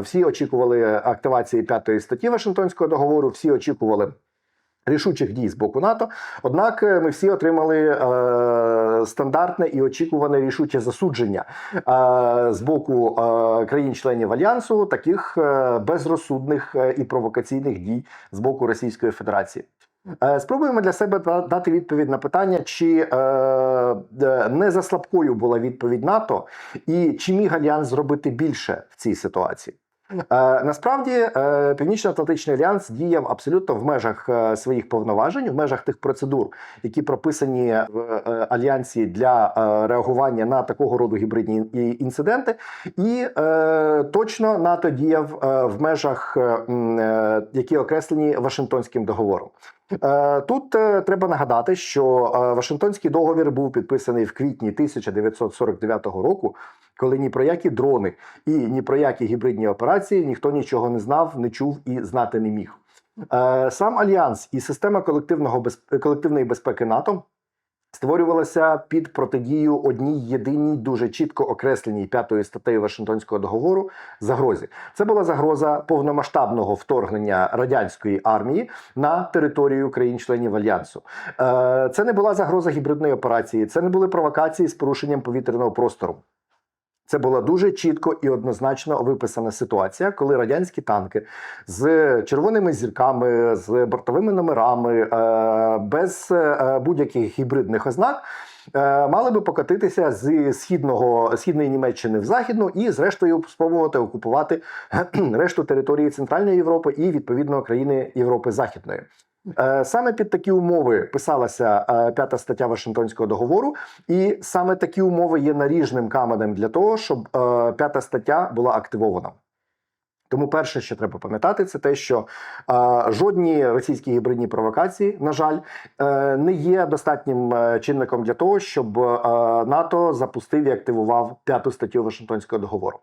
Всі очікували активації п'ятої статті Вашингтонського договору, всі очікували. Рішучих дій з боку НАТО, однак е, ми всі отримали е, стандартне і очікуване рішуче засудження е, з боку е, країн-членів альянсу таких е, безрозсудних е, і провокаційних дій з боку Російської Федерації. Е, Спробуємо для себе дати відповідь на питання, чи е, е, не за слабкою була відповідь НАТО, і чи міг альянс зробити більше в цій ситуації. Е, насправді е, Північно-Атлантичний альянс діяв абсолютно в межах е, своїх повноважень, в межах тих процедур, які прописані в альянсі для реагування на такого роду гібридні інциденти, і точно НАТО діяв в межах, які окреслені Вашингтонським договором. Тут треба нагадати, що Вашингтонський договір був підписаний в квітні 1949 року, коли ні про які дрони і ні про які гібридні операції ніхто нічого не знав, не чув і знати не міг. Е, Сам альянс і система колективного колективної безпеки НАТО створювалася під протидію одній єдиній дуже чітко окресленій п'ятою статтею Вашингтонського договору загрозі. Це була загроза повномасштабного вторгнення радянської армії на територію країн-членів альянсу. Е, Це не була загроза гібридної операції, це не були провокації з порушенням повітряного простору. Це була дуже чітко і однозначно виписана ситуація, коли радянські танки з червоними зірками, з бортовими номерами, е, без е, будь-яких гібридних ознак. Е, Мали би покотитися з східного східної Німеччини в західну і, зрештою, спробувати окупувати решту території Центральної Європи і відповідно країни Європи Західної. Е, Саме під такі умови писалася е, п'ята стаття Вашингтонського договору, і саме такі умови є наріжним каменем для того, щоб п'ята стаття була активована. Тому перше, що треба пам'ятати, це те, що е, жодні російські гібридні провокації, на жаль, е, не є достатнім е, чинником для того, щоб е, НАТО запустив і активував п'яту статтю Вашингтонського договору.